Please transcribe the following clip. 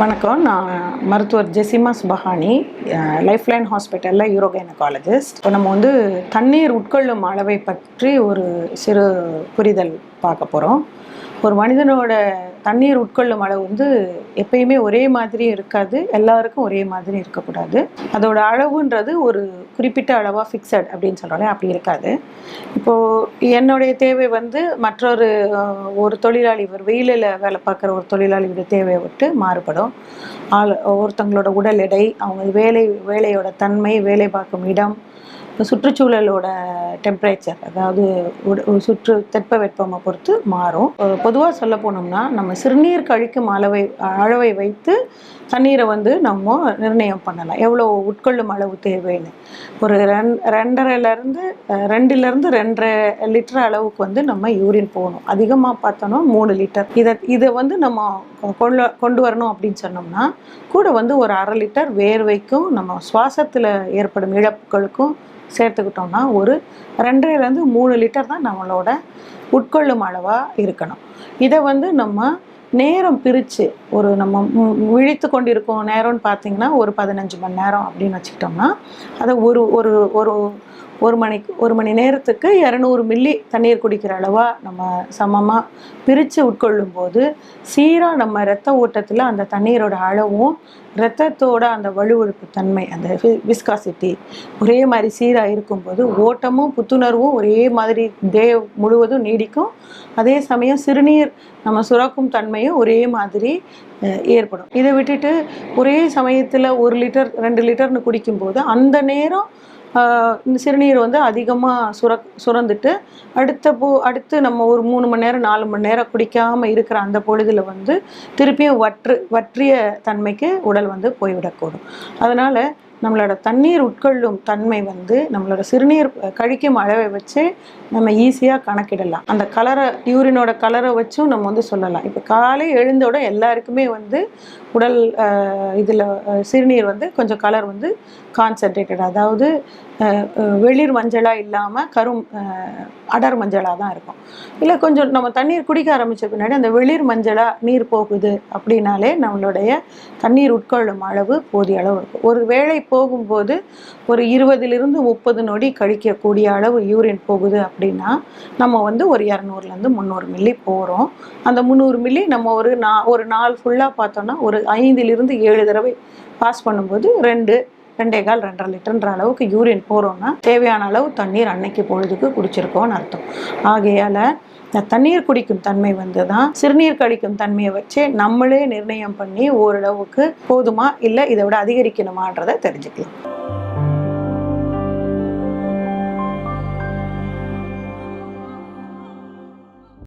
வணக்கம். நான் மருத்துவர் ஜெசிமா சுபஹானி லைஃப் லைன் ஹாஸ்பிட்டலில் யூரோகைனகாலஜிஸ்ட். இப்போ நம்ம வந்து தண்ணீர் உட்கொள்ளும் அளவை பற்றி ஒரு சிறு புரிதல் பார்க்க போகிறோம் ஒரு மனிதனோட தண்ணீர் உட்கொள்ளும் அளவு வந்து எப்பயுமே ஒரே மாதிரி இருக்காது. எல்லாருக்கும் ஒரே மாதிரி இருக்கக்கூடாது. அதோட அளவுன்றது ஒரு குறிப்பிட்ட அளவாக ஃபிக்ஸட் அப்படின்னு சொல்கிறோம்ல அப்படி இருக்காது. இப்போது என்னுடைய தேவை வந்து மற்றொரு ஒரு தொழிலாளி ஒரு வெயிலில் வேலை பார்க்குற ஒரு தொழிலாளியோட தேவையை விட்டு மாறுபடும். ஆள் ஒருத்தங்களோட உடல் எடை அவங்க வேலை வேலையோட தன்மை வேலை பார்க்கும் இடம் சுற்றுச்சூழலோட டெம்பரேச்சர் அதாவது சுற்று சுற்று தட்பவெப்பமை பொறுத்து மாறும். பொதுவாக சொல்ல போனோம்னா நம்ம சிறுநீர் கழிக்கும் அளவை அளவை வைத்து தண்ணீரை வந்து நம்ம நிர்ணயம் பண்ணலாம். எவ்வளோ உட்கொள்ளும் அளவு தேவைன்னு. ஒரு ரெண் ரெண்டரைலேருந்து ரெண்டுலேருந்து ரெண்டரை லிட்டர் அளவுக்கு வந்து நம்ம யூரின் போகணும் அதிகமாக பார்த்தோன்னா மூணு லிட்டர். இதை இதை வந்து நம்ம கொண்டு கொண்டு வரணும் அப்படின்னு சொன்னோம்னா கூட வந்து ஒரு அரை லிட்டர் வேர்வைக்கும் நம்ம சுவாசத்தில் ஏற்படும் இழப்புகளுக்கும் சேர்த்துக்கிட்டோம்னா ஒரு ரெண்டரைலேருந்து மூணு லிட்டர் தான் நம்மளோட உட்கொள்ளும் அளவாக இருக்கணும். இதை வந்து நம்ம நேரம் பிரித்து ஒரு நம்ம மு- விழித்து கொண்டிருக்கும் நேரம்னு பார்த்தீங்கன்னா ஒரு பதினஞ்சு மணி நேரம் அப்படின்னு வச்சுக்கிட்டோம்னா அதை ஒரு ஒரு ஒரு ஒரு மணிக்கு ஒரு மணி நேரத்துக்கு இரநூறு மில்லி தண்ணீர் குடிக்கிற அளவாக நம்ம சமமாக பிரித்து உட்கொள்ளும் போது சீராக நம்ம இரத்த ஓட்டத்தில் அந்த தண்ணீரோட அளவும் இரத்தத்தோட அந்த வலுவழுப்பு தன்மை அந்த விஸ்காசிட்டி ஒரே மாதிரி சீராக இருக்கும்போது ஓட்டமும் புத்துணர்வும் ஒரே மாதிரி டே முழுவதும் நீடிக்கும். அதே சமயம் சிறுநீர் நம்ம சுரக்கும் தன்மையும் ஒரே மாதிரி ஏற்படும். இதை விட்டுட்டு ஒரே சமயத்தில் ஒரு லிட்டர் ரெண்டு லிட்டர்னு குடிக்கும்போது அந்த நேரம் இந்த சிறுநீர் வந்து அதிகமாக சுர சுரந்துட்டு அடுத்த போ அடுத்து நம்ம ஒரு மூணு மணி நேரம் நாலு மணி நேரம் குடிக்காமல் இருக்கிற அந்த பொழுதில் வந்து திருப்பியும் வற்று வற்றிய தன்மைக்கு உடல் வந்து போய்விடக்கூடும். அதனால் நம்மளோட தண்ணீர் உட்கொள்ளும் தன்மை வந்து நம்மளோட சிறுநீர் கழிக்கும் அளவை வச்சு நம்ம ஈஸியாக கணக்கிடலாம். அந்த கலரை யூரினோட கலரை வச்சும் நம்ம வந்து சொல்லலாம். இப்போ காலை எழுந்தோட எல்லாருக்குமே வந்து உடல் இதில் சிறுநீர் வந்து கொஞ்சம் கலர் வந்து கான்சன்ட்ரேட்டட் அதாவது வெளிர் மஞ்சளாக இல்லாமல் கரும் அடர் மஞ்சளாக தான் இருக்கும். இல்லை கொஞ்சம் நம்ம தண்ணீர் குடிக்க ஆரம்பித்த பின்னாடி அந்த வெளிர் மஞ்சளாக நீர் போகுது அப்படின்னாலே நம்மளுடைய தண்ணீர் உட்கொள்ளும் அளவு போதிய அளவு இருக்கும். ஒரு வேளை போகும்போது ஒரு இருபதிலிருந்து முப்பது நொடி கழிக்கக்கூடிய அளவு யூரின் போகுது அப்படின்னா நம்ம வந்து ஒரு இரநூறுலேருந்து முந்நூறு மில்லி போகிறோம் அந்த முந்நூறு மில்லி நம்ம ஒரு நா ஒரு நாள் ஃபுல்லாக பார்த்தோன்னா ஒரு ஐந்திலிருந்து ஏழு தடவை பாஸ் பண்ணும்போது ரெண்டு ரெண்டே கால் ரெண்டரை லிட்டர்ன்ற அளவுக்கு யூரின் போகிறோன்னா தேவையான அளவு தண்ணீர் அன்னைக்கு பொழுதுக்கு குடிச்சிருக்கோம்னு அர்த்தம். ஆகையால் இந்த தண்ணீர் குடிக்கும் தன்மை வந்து தான் சிறுநீர் கழிக்கும் தன்மையை வச்சே நம்மளே நிர்ணயம் பண்ணி ஓரளவுக்கு போதுமா இல்லை இதை விட அதிகரிக்கணுமான்றதை தெரிஞ்சுக்கலாம்.